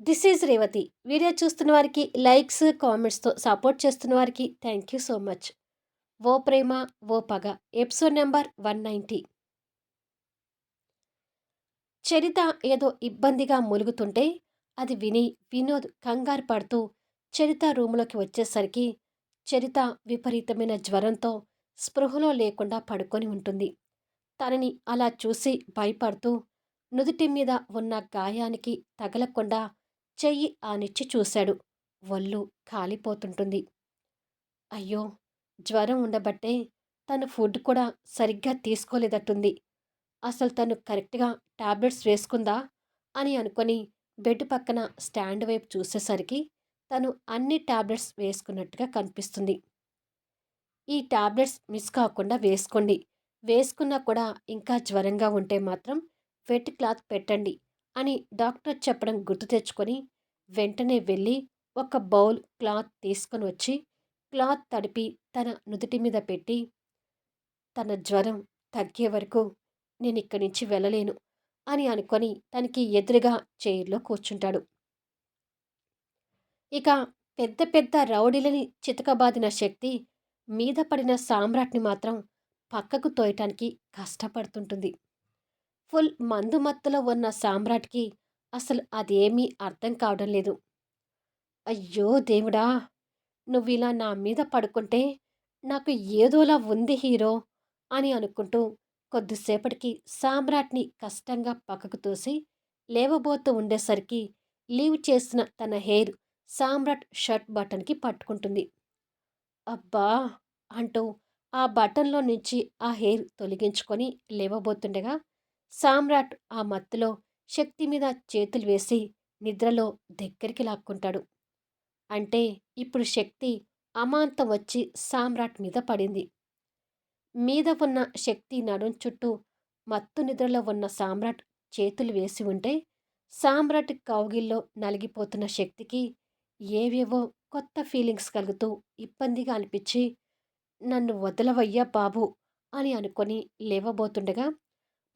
This is Revathi. Video చూస్తున్న వారికి likes కామెంట్స్తో support చేస్తున్న వారికి థ్యాంక్ యూ సో మచ్. ఓ ప్రేమ ఓ పగ. Episode number one ninety. చరిత ఏదో ఇబ్బందిగా ములుగుతుంటే అది విని వినోద్ కంగారు పడుతూ చరిత రూములోకి వచ్చేసరికి చరిత విపరీతమైన జ్వరంతో స్పృహలో లేకుండా పడుకొని ఉంటుంది. తనని అలా చూసి భయపడుతూ నుదుటి మీద ఉన్న గాయానికి తగలకుండా చెయ్యి ఆనిచ్చి చూశాడు. ఒళ్ళు కాలిపోతుంటుంది. అయ్యో! జ్వరం ఉండబట్టే తను ఫుడ్ కూడా సరిగ్గా తీసుకోలేదట్టుంది. అసలు తను కరెక్ట్గా టాబ్లెట్స్ వేసుకుందా అని అనుకొని బెడ్ పక్కన స్టాండ్ వైపు చూసేసరికి తను అన్ని టాబ్లెట్స్ వేసుకున్నట్టుగా కనిపిస్తుంది. ఈ టాబ్లెట్స్ మిస్ కాకుండా వేసుకోండి. వేసుకున్నా కూడా ఇంకా జ్వరంగా ఉంటే మాత్రం వెట్ క్లాత్ పెట్టండి అని డాక్టర్ చెప్పడం గుర్తు తెచ్చుకొని వెంటనే వెళ్ళి ఒక బౌల్ క్లాత్ తీసుకొని వచ్చి క్లాత్ తడిపి తన నుదుటి మీద పెట్టి తన జ్వరం తగ్గే వరకు నేను ఇక్కడి నుంచి వెళ్ళలేను అని అనుకొని తనకి ఎదురుగా చైర్లో కూర్చుంటాడు. ఇక పెద్ద పెద్ద రౌడీలని చితకబాదిన శక్తి మీద పడిన సామ్రాట్ని మాత్రం పక్కకు తోయటానికి కష్టపడుతుంటుంది. ఫుల్ మందు మత్తులో ఉన్న సామ్రాట్కి అసలు అదేమీ అర్థం కావడం లేదు. అయ్యో దేవుడా! నువ్వు ఇలా నా మీద పడుకుంటే నాకు ఏదోలా ఉంది హీరో అని అనుకుంటూ కొద్దిసేపటికి సామ్రాట్ని కష్టంగా పక్కకు తోసి లేవబోతూ ఉండేసరికి లీవ్ చేసిన తన హెయిర్ సామ్రాట్ షర్ట్ బటన్కి పట్టుకుంటుంది. అబ్బా! అంటూ ఆ బటన్లో నుంచి ఆ హెయిర్ తొలగించుకొని లేవబోతుండగా సామ్రాట్ ఆ మత్తులో శక్తి మీద చేతులు వేసి నిద్రలో దగ్గరికి లాక్కుంటాడు. అంటే ఇప్పుడు శక్తి అమాంతం వచ్చి సామ్రాట్ మీద పడింది. మీద ఉన్న శక్తి నడుం చుట్టూ మత్తు నిద్రలో ఉన్న సామ్రాట్ చేతులు వేసి ఉంటే సామ్రాట్ కౌగిల్లో నలిగిపోతున్న శక్తికి ఏవేవో కొత్త ఫీలింగ్స్ కలుగుతూ ఇబ్బందిగా అనిపించి నన్ను వదలవయ్యా బాబు అని అనుకొని లేవబోతుండగా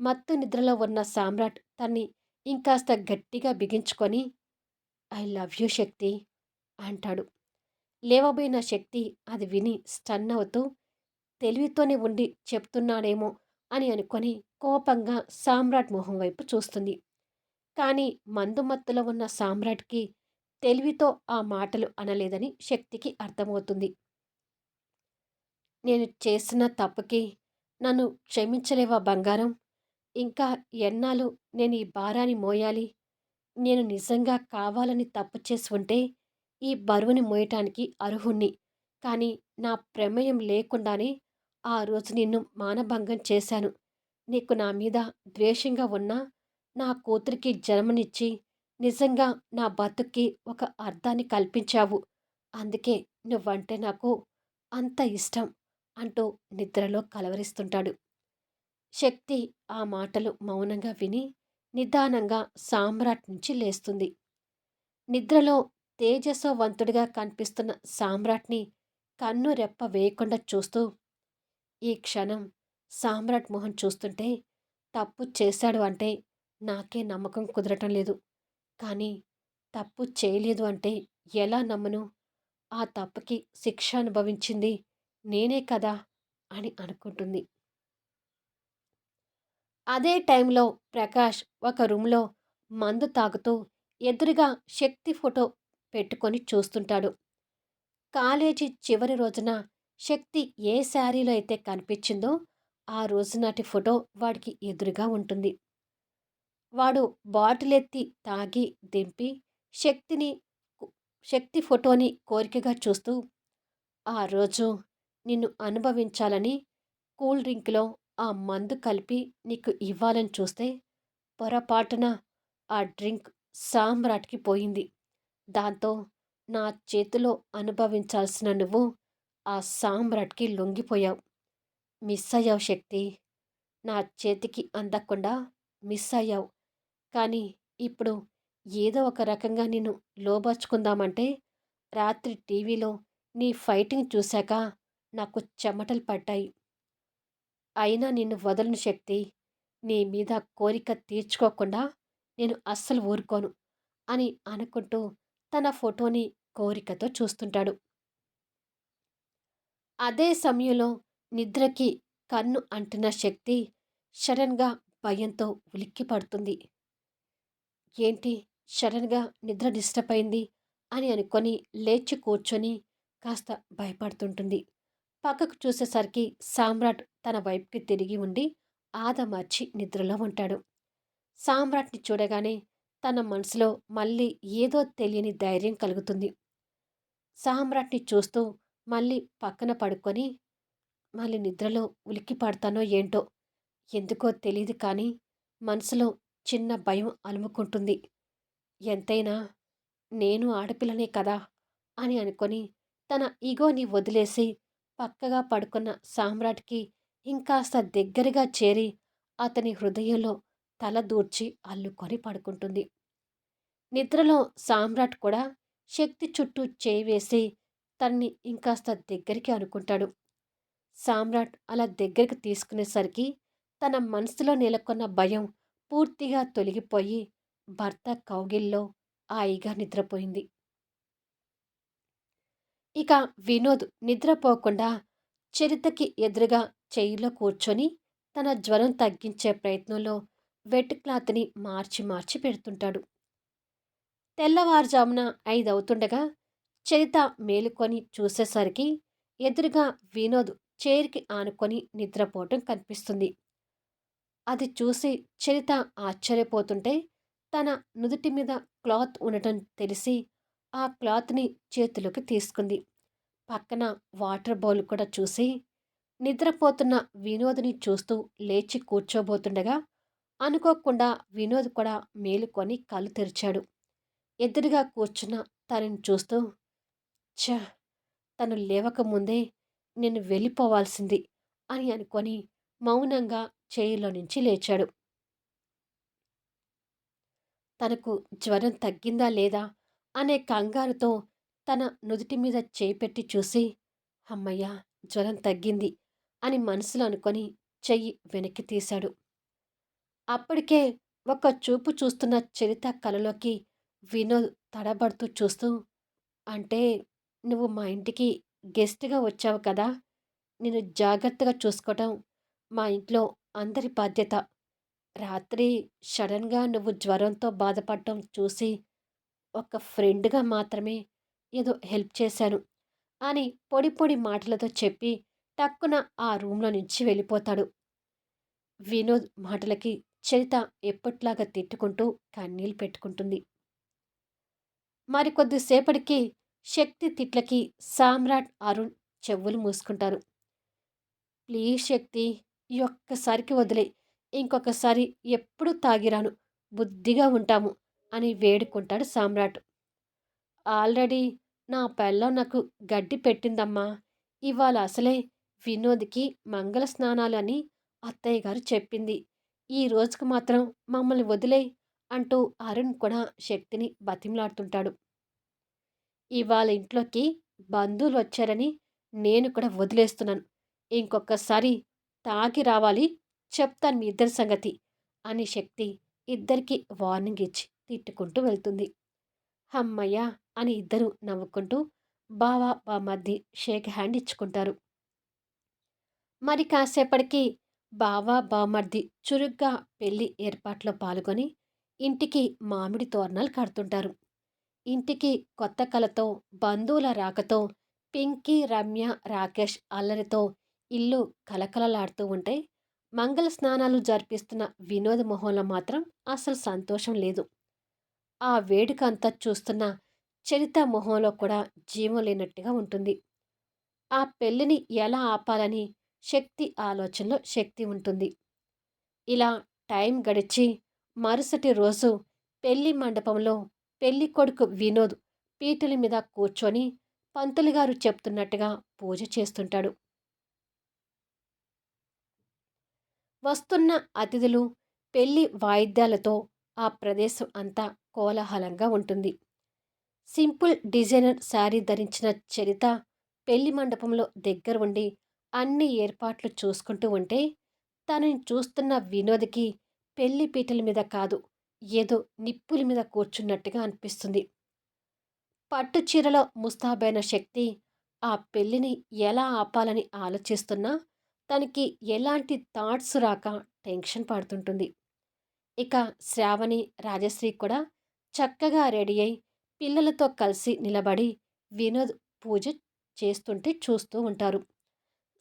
మత్తు నిద్రలో ఉన్న సామ్రాట్ తన్ని ఇంకాస్త గట్టిగా బిగించుకొని ఐ లవ్ యూ శక్తి అంటాడు. లేవబోయిన శక్తి అది విని స్టన్ అవుతూ తెలివితోనే ఉండి చెప్తున్నాడేమో అని అనుకొని కోపంగా సామ్రాట్ మొహం వైపు చూస్తుంది. కానీ మందుమత్తులో ఉన్న సామ్రాట్కి తెలివితో ఆ మాటలు అనలేదని శక్తికి అర్థమవుతుంది. నేను చేసిన తప్పుకి నన్ను క్షమించలేవా బంగారం? ఇంకా ఎన్నాళ్ళు నేను ఈ భారాన్ని మోయాలి. నేను నిజంగా కావాలని తప్పు చేసి ఉంటే ఈ బరువుని మోయటానికి అర్హుణ్ణి. కానీ నా ప్రమేయం లేకుండానే ఆ రోజు నిన్ను మానభంగం చేశాను. నీకు నా మీద ద్వేషంగా ఉన్నా నా కూతురికి జన్మనిచ్చి నిజంగా నా బతుక్కి ఒక అర్థాన్ని కల్పించావు. అందుకే నువ్వంటే నాకు అంత ఇష్టం అంటూ నిద్రలో కలవరిస్తుంటాడు. శక్తి ఆ మాటలు మౌనంగా విని నిదానంగా సామ్రాట్ నుంచి లేస్తుంది. నిద్రలో తేజస్వవంతుడిగా కనిపిస్తున్న సామ్రాట్ని కన్ను రెప్ప వేయకుండా చూస్తూ ఈ క్షణం సామ్రాట్ మొహం చూస్తుంటే తప్పు చేశాడు అంటే నాకే నమ్మకం కుదరటం లేదు. కానీ తప్పు చేయలేదు అంటే ఎలా నమ్మను? ఆ తప్పుకి శిక్ష అనుభవించింది నేనే కదా అని అనుకుంటుంది. అదే టైంలో ప్రకాష్ ఒక రూమ్లో మందు తాగుతూ ఎదురుగా శక్తి ఫోటో పెట్టుకొని చూస్తుంటాడు. కాలేజీ చివరి రోజున శక్తి ఏ శారీలో అయితే కనిపించిందో ఆ రోజు నాటి ఫోటో వాడికి ఎదురుగా ఉంటుంది. వాడు బాటిల్ ఎత్తి తాగి దింపి శక్తిని శక్తి ఫోటోని కోరికగా చూస్తూ ఆ రోజు నిన్ను అనుభవించాలని కూల్ డ్రింక్లో ఆ మందు కలిపి నీకు ఇవ్వాలని చూస్తే పొరపాటున ఆ డ్రింక్ సామ్రాట్కి పోయింది. దాంతో నా చేతిలో అనుభవించాల్సిన నువ్వు ఆ సామ్రాట్కి లొంగిపోయావు. మిస్ అయ్యావు శక్తి. నా చేతికి అందకుండా మిస్ అయ్యావు. కానీ ఇప్పుడు ఏదో ఒక రకంగా నేను లోబర్చుకుందామంటే రాత్రి టీవీలో నీ ఫైటింగ్ చూశాక నాకు చెమటలు పడ్డాయి అయినా నిన్ను వదలను శక్తి నీ మీద కోరిక తీర్చుకోకుండా నేను అస్సలు ఊరుకోను అని అనుకుంటూ తన ఫోటోని కోరికతో చూస్తుంటాడు. అదే సమయంలో నిద్రకి కన్ను అంటిన శక్తి సడన్‌గా భయంతో ఉలిక్కిపడుతుంది. ఏంటి సడన్‌గా నిద్ర డిస్టర్బ్ అయింది అని అనుకొని లేచి కూర్చొని కాస్త భయపడుతుంటుంది. పక్కకు చూసేసరికి సామ్రాట్ తన వైపుకి తిరిగి ఉండి ఆదమర్చి నిద్రలో ఉంటాడు. సామ్రాట్‌ని చూడగానే తన మనసులో మళ్ళీ ఏదో తెలియని ధైర్యం కలుగుతుంది. సామ్రాట్‌ని చూస్తూ మళ్ళీ పక్కన పడుకొని మళ్ళీ నిద్రలో ఉలిక్కి పడతానో ఏంటో ఎందుకో తెలియదు కానీ మనసులో చిన్న భయం అలుముకుంటుంది. ఎంతైనా నేను ఆడపిల్లనే కదా అని అనుకొని తన ఈగోని వదిలేసి పక్కగా పడుకున్న సామ్రాట్‌కి ఇంకాస్త దగ్గరగా చేరి అతని హృదయంలో తల దూర్చి అల్లుకొని పడుకుంటుంది. నిద్రలో సామ్రాట్ కూడా శక్తి చుట్టూ చేయి వేసి తన్ని ఇంకాస్త దగ్గరికి అనుకుంటాడు. సామ్రాట్ అలా దగ్గరికి తీసుకునేసరికి తన మనసులో నెలకొన్న భయం పూర్తిగా తొలగిపోయి భర్త కౌగిల్లో హాయిగా నిద్రపోయింది. ఇక వినోద్ నిద్రపోకుండా చరితకి ఎదురుగా చెయ్యిలో కూర్చొని తన జ్వరం తగ్గించే ప్రయత్నంలో వెట్ క్లాత్ని మార్చి మార్చి పెడుతుంటాడు. తెల్లవారుజామున ఐదవుతుండగా చరిత మేలుకొని చూసేసరికి ఎదురుగా వినోద్ చైర్‌కి ఆనుకొని నిద్రపోవటం కనిపిస్తుంది. అది చూసి చరిత ఆశ్చర్యపోతుంటే తన నుదుటి మీద క్లాత్ ఉండటం తెలిసి ఆ క్లాత్‌ని చేతిలోకి తీసుకుంది. పక్కన వాటర్ బౌల్ కూడా చూసి నిద్రపోతున్న వినోద్‌ని చూస్తూ లేచి కూర్చోబోతుండగా అనుకోకుండా వినోద్ కూడా మేలుకొని కళ్ళు తెరిచాడు. ఎదురుగా కూర్చున్న తనని చూస్తూ ఛ! తను లేవకముందే నేను వెళ్ళిపోవాల్సింది అని అనుకొని మౌనంగా చేయిలో నుంచి లేచాడు. తనకు జ్వరం తగ్గిందా లేదా అనే కంగారుతో తన నుదుటి మీద చేయి పెట్టి చూసి అమ్మయ్యా జ్వరం తగ్గింది అని మనసులో అనుకొని చెయ్యి వెనక్కి తీశాడు. అప్పటికే ఒక చూపు చూస్తున్న చరిత కలలోకి వినోద్ తడబడుతూ చూస్తూ అంటే నువ్వు మా ఇంటికి గెస్ట్‌గా వచ్చావు కదా! నేను జాగ్రత్తగా చూసుకోవటం మా ఇంట్లో అందరి బాధ్యత. రాత్రి సడన్‌గా నువ్వు జ్వరంతో బాధపడటం చూసి ఒక ఫ్రెండ్‌గా మాత్రమే ఏదో హెల్ప్ చేశాను అని పొడి పొడి మాటలతో చెప్పి టక్కున ఆ రూమ్‌లో నుంచి వెళ్ళిపోతాడు. వినోద్ మాటలకి చరిత ఎప్పట్లాగా తిట్టుకుంటూ కన్నీళ్ళు పెట్టుకుంటుంది. మరికొద్దిసేపటికి శక్తి తిట్లకి సామ్రాట్, అరుణ్ చెవులు మూసుకుంటారు. ప్లీజ్ శక్తి ఈ ఒక్కసారికి వదిలే ఇంకొకసారి ఎప్పుడూ తాగిరాను. బుద్ధిగా ఉంటాము అని వేడుకుంటాడు సామ్రాట్. ఆల్రెడీ నా పెళ్ళం నాకు గడ్డి పెట్టిందమ్మా. ఇవాళ అసలే వినోద్‌కి మంగళ స్నానాలు అని అత్తయ్య గారు చెప్పింది. ఈ రోజుకి మాత్రం మమ్మల్ని వదిలేయ్ అంటూ అరుణ్ కూడా శక్తిని బతిమలాడుతుంటాడు. ఇవాళ ఇంట్లోకి బంధువులు వచ్చారని నేను కూడా వదిలేస్తున్నాను. ఇంకొకసారి తాగి రావాలి చెప్తాను మీ ఇద్దరి సంగతి అని శక్తి ఇద్దరికి వార్నింగ్ ఇచ్చి తిట్టుకుంటూ వెళ్తుంది. హమ్మయ్య అని ఇద్దరు నవ్వుకుంటూ బావ, బామర్ది షేక్ హ్యాండ్ ఇచ్చుకుంటారు. మరి కాసేపటికి బావ, బామర్ది చురుగ్గా పెళ్ళి ఏర్పాట్లో పాల్గొని ఇంటికి మామిడి తోరణాలు కడుతుంటారు. ఇంటికి కొత్త కలతో బంధువుల రాకతో పింకీ, రమ్య, రాకేష్ అల్లరితో ఇల్లు కలకలలాడుతూ ఉంటే మంగళ స్నానాలు జరిపిస్తున్న వినోద్ మొహంలో మాత్రం అసలు సంతోషం లేదు. ఆ వేడుక అంతా చూస్తున్న చరిత మొహంలో కూడా జీవం లేనట్టుగా ఉంటుంది. ఆ పెళ్ళిని ఎలా ఆపాలని శక్తి ఆలోచనలో శక్తి ఉంటుంది. ఇలా టైం గడిచి మరుసటి రోజు పెళ్ళి మండపంలో పెళ్ళికొడుకు వినోద్ పీటల మీద కూర్చొని పంతులుగారు చెప్తున్నట్టుగా పూజ చేస్తుంటాడు. వస్తున్న అతిథులు పెళ్ళి వాయిద్యాలతో ఆ ప్రదేశం అంతా కోలాహలంగా ఉంటుంది. సింపుల్ డిజైనర్ శారీ ధరించిన చరిత పెళ్ళి మండపంలో దగ్గర ఉండి అన్ని ఏర్పాట్లు చూసుకుంటూ ఉంటే తనని చూస్తున్న వినోద్‌కి పెళ్ళి పీటల మీద కాదు ఏదో నిప్పుల మీద కూర్చున్నట్టుగా అనిపిస్తుంది. పట్టు చీరలో ముస్తాబైన శక్తి ఆ పెళ్ళిని ఎలా ఆపాలని ఆలోచిస్తున్నా తనకి ఎలాంటి థాట్స్ రాక టెన్షన్ పడుతుంటుంది. ఇక శ్రావణి, రాజశ్రీ కూడా చక్కగా రెడీ అయి పిల్లలతో కలిసి నిలబడి వినోద్ పూజ చేస్తుంటే చూస్తూ ఉంటారు.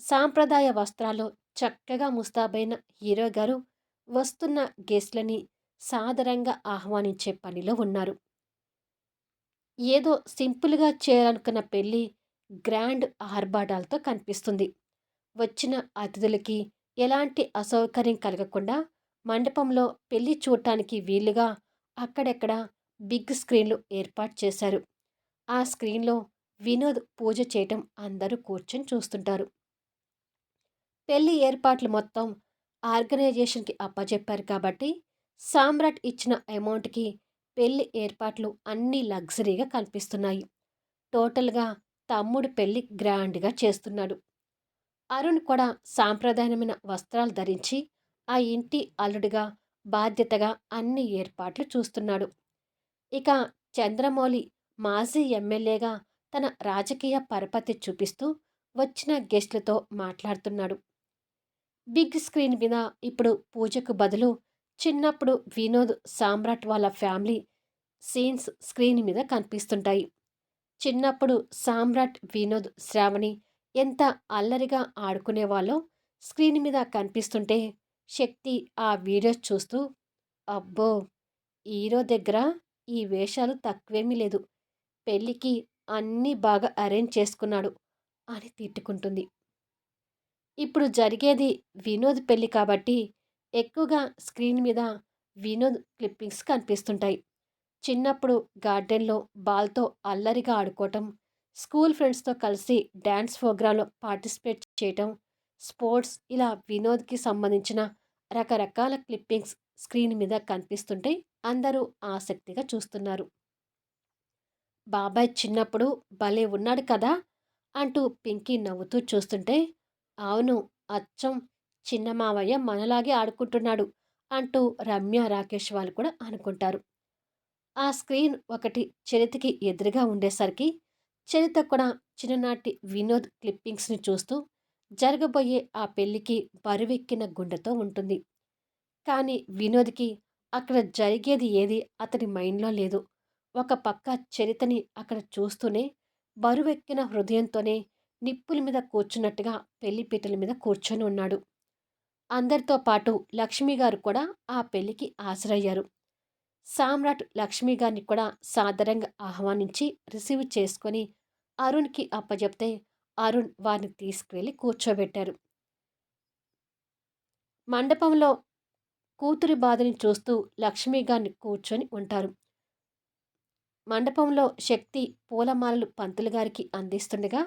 సాంప్రదాయ వస్త్రాల్లో చక్కగా ముస్తాబైన హీరో గారు వస్తున్న గెస్ట్లని సాదరంగా ఆహ్వానించే పనిలో ఉన్నారు. ఏదో సింపుల్‌గా చేయాలనుకున్న పెళ్ళి గ్రాండ్ ఆర్భాటాలతో కనిపిస్తుంది. వచ్చిన అతిథులకి ఎలాంటి అసౌకర్యం కలగకుండా మండపంలో పెళ్ళి చూడటానికి వీలుగా అక్కడెక్కడ బిగ్ స్క్రీన్‌లు ఏర్పాటు చేశారు. ఆ స్క్రీన్‌లో వినోద్ పూజ చేయటం అందరూ కూర్చొని చూస్తుంటారు. పెళ్ళి ఏర్పాట్లు మొత్తం ఆర్గనైజేషన్‌కి అప్పచెప్పారు కాబట్టి సామ్రాట్ ఇచ్చిన అమౌంట్‌కి పెళ్ళి ఏర్పాట్లు అన్నీ లగ్జరీగా కనిపిస్తున్నాయి. టోటల్‌గా తమ్ముడు పెళ్ళి గ్రాండ్‌గా చేస్తున్నాడు. అరుణ్ కూడా సాంప్రదాయమైన వస్త్రాలు ధరించి ఆ ఇంటి అల్లుడిగా బాధ్యతగా అన్ని ఏర్పాట్లు చూస్తున్నాడు. ఇక చంద్రమౌళి మాజీ ఎమ్మెల్యేగా తన రాజకీయ పరపతి చూపిస్తూ వచ్చిన గెస్ట్లతో మాట్లాడుతున్నాడు. బిగ్ స్క్రీన్ మీద ఇప్పుడు పూజకు బదులు చిన్నప్పుడు వినోద్ సామ్రాట్ వాళ్ళ ఫ్యామిలీ సీన్స్ స్క్రీన్ మీద కనిపిస్తుంటాయి. చిన్నప్పుడు సామ్రాట్, వినోద్, శ్రావణి ఎంత అల్లరిగా ఆడుకునేవాళ్ళో స్క్రీన్ మీద కనిపిస్తుంటే శక్తి ఆ వీడియోస్ చూస్తూ అబ్బో! హీరో దగ్గర ఈ వేషాలు తక్కువేమీ లేదు. పెళ్ళికి అన్నీ బాగా అరేంజ్ చేసుకున్నాడు అని తిట్టుకుంటుంది. ఇప్పుడు జరిగేది వినోద్ పెళ్ళి కాబట్టి ఎక్కువగా స్క్రీన్ మీద వినోద్ క్లిప్పింగ్స్ కనిపిస్తుంటాయి. చిన్నప్పుడు గార్డెన్‌లో బాల్‌తో అల్లరిగా ఆడుకోవటం, స్కూల్ ఫ్రెండ్స్‌తో కలిసి డ్యాన్స్ ప్రోగ్రామ్‌లో పార్టిసిపేట్ చేయటం, స్పోర్ట్స్ ఇలా వినోద్‌కి సంబంధించిన రకరకాల క్లిప్పింగ్స్ స్క్రీన్ మీద కనిపిస్తుంటే అందరూ ఆసక్తిగా చూస్తున్నారు. బాబాయ్ చిన్నప్పుడు భలే ఉన్నాడు కదా! అంటూ పింకీ నవ్వుతూ చూస్తుంటే అవును అచ్చం చిన్న మావయ్య మనలాగే ఆడుకుంటున్నాడు అంటూ రమ్య రాకేష్ వాళ్ళు కూడా అనుకుంటారు ఆ స్క్రీన్ ఒకటి చరితకి ఎదురుగా ఉండేసరికి చరిత కూడా చిన్ననాటి వినోద్ క్లిప్పింగ్స్ని చూస్తూ జరగబోయే ఆ పెళ్ళికి బరువెక్కిన గుండెతో ఉంటుంది. కానీ వినోద్కి అక్కడ జరిగేది ఏది అతని మైండ్లో లేదు. ఒక పక్క చరితని అక్కడ చూస్తూనే బరువెక్కిన హృదయంతోనే నిప్పుల మీద కూర్చున్నట్టుగా పెళ్ళిపీటల మీద కూర్చొని ఉన్నాడు. అందరితో పాటు లక్ష్మి గారు కూడా ఆ పెళ్ళికి హాజరయ్యారు. సామ్రాట్ లక్ష్మి గారిని కూడా సాదరంగా ఆహ్వానించి రిసీవ్ చేసుకొని అరుణ్కి అప్పజెప్తే అరుణ్ వారిని తీసుకువెళ్ళి కూర్చోబెట్టారు. మండపంలో కూతురి బాధని చూస్తూ లక్ష్మి గారిని కూర్చొని ఉంటారు. మండపంలో శక్తి పూలమాలలు పంతులు గారికి అందిస్తుండగా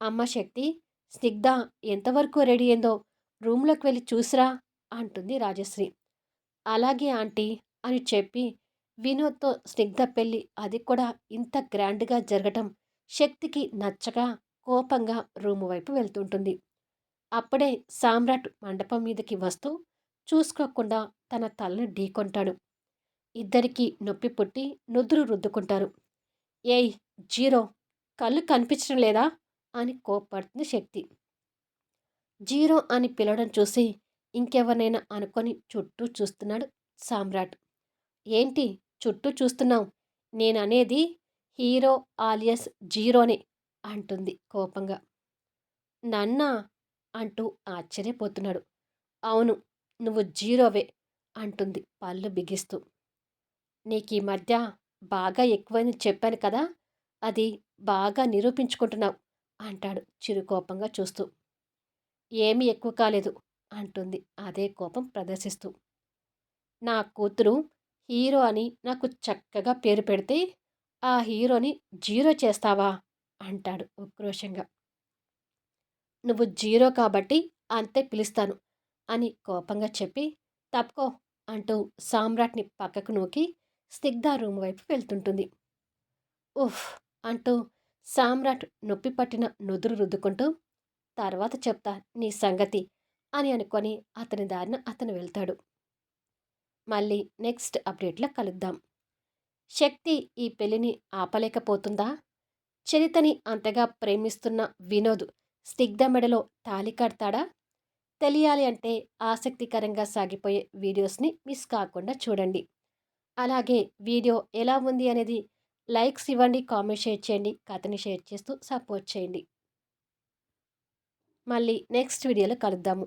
అమ్మ శక్తి స్నిగ్ధ ఎంతవరకు రెడీ అయిందో రూమ్లోకి వెళ్ళి చూసిరా అంటుంది రాజశ్రీ. అలాగే ఆంటీ అని చెప్పి వినోద్తో స్నిగ్ధ పెళ్ళి అది కూడా ఇంత గ్రాండ్గా జరగటం శక్తికి నచ్చగా కోపంగా రూము వైపు వెళ్తుంటుంది. అప్పుడే సామ్రాట్ మండపం మీదకి వస్తూ చూసుకోకుండా తన తలను ఢీకొంటాడు. ఇద్దరికి నొప్పి పుట్టి నుదురు రుద్దుకుంటారు. ఏయ్ జీరో కళ్ళు కనిపించడం లేదా? అని కోప్పడుతుంది శక్తి. జీరో అని పిలవడం చూసి ఇంకెవరినైనా అనుకొని చుట్టూ చూస్తున్నాడు సామ్రాట్. ఏంటి చుట్టూ చూస్తున్నావు? నేననేది హీరో ఆలియస్ జీరోనే. అంటుంది కోపంగా. నన్నా అంటూ ఆశ్చర్యపోతున్నాడు. అవును నువ్వు జీరోవే అంటుంది పళ్ళు బిగిస్తూ. నీకు ఈ మధ్య బాగా ఎక్కువని చెప్పాను కదా అది బాగా నిరూపించుకుంటున్నావు అంటాడు చిరుకోపంగా చూస్తూ. ఏమీ ఎక్కువ కాలేదు అంటుంది అదే కోపం ప్రదర్శిస్తూ. నా కూతురు హీరో అని నాకు చక్కగా పేరు పెడితే ఆ హీరోని జీరో చేస్తావా? అంటాడు ఉక్రోషంగా. నువ్వు జీరో కాబట్టి అంతే పిలుస్తాను అని కోపంగా చెప్పి తప్పుకో అంటూ సామ్రాట్ని పక్కకు నూకి స్నిగ్ధ రూమ్ వైపు వెళ్తుంటుంది. ఉఫ్ అంటూ సామ్రాట్ నొప్పి పట్టిన నుదురు రుద్దుకుంటూ తర్వాత చెప్తా నీ సంగతి అని అనుకొని అతని దారిన అతను వెళ్తాడు. మళ్ళీ నెక్స్ట్ అప్డేట్లో కలుద్దాం. శక్తి ఈ పెళ్ళిని ఆపలేకపోతుందా? చరితని అంతగా ప్రేమిస్తున్న వినోద్ స్నిగ్ధ మెడలో తాలి కడతాడా? తెలియాలి అంటే ఆసక్తికరంగా సాగిపోయే వీడియోస్ని మిస్ కాకుండా చూడండి. అలాగే వీడియో ఎలా ఉంది అనేది లైక్స్ ఇవ్వండి కామెంట్ షేర్ చేయండి కథని షేర్ చేస్తూ సపోర్ట్ చేయండి. మళ్ళీ నెక్స్ట్ వీడియోలో కలుద్దాము.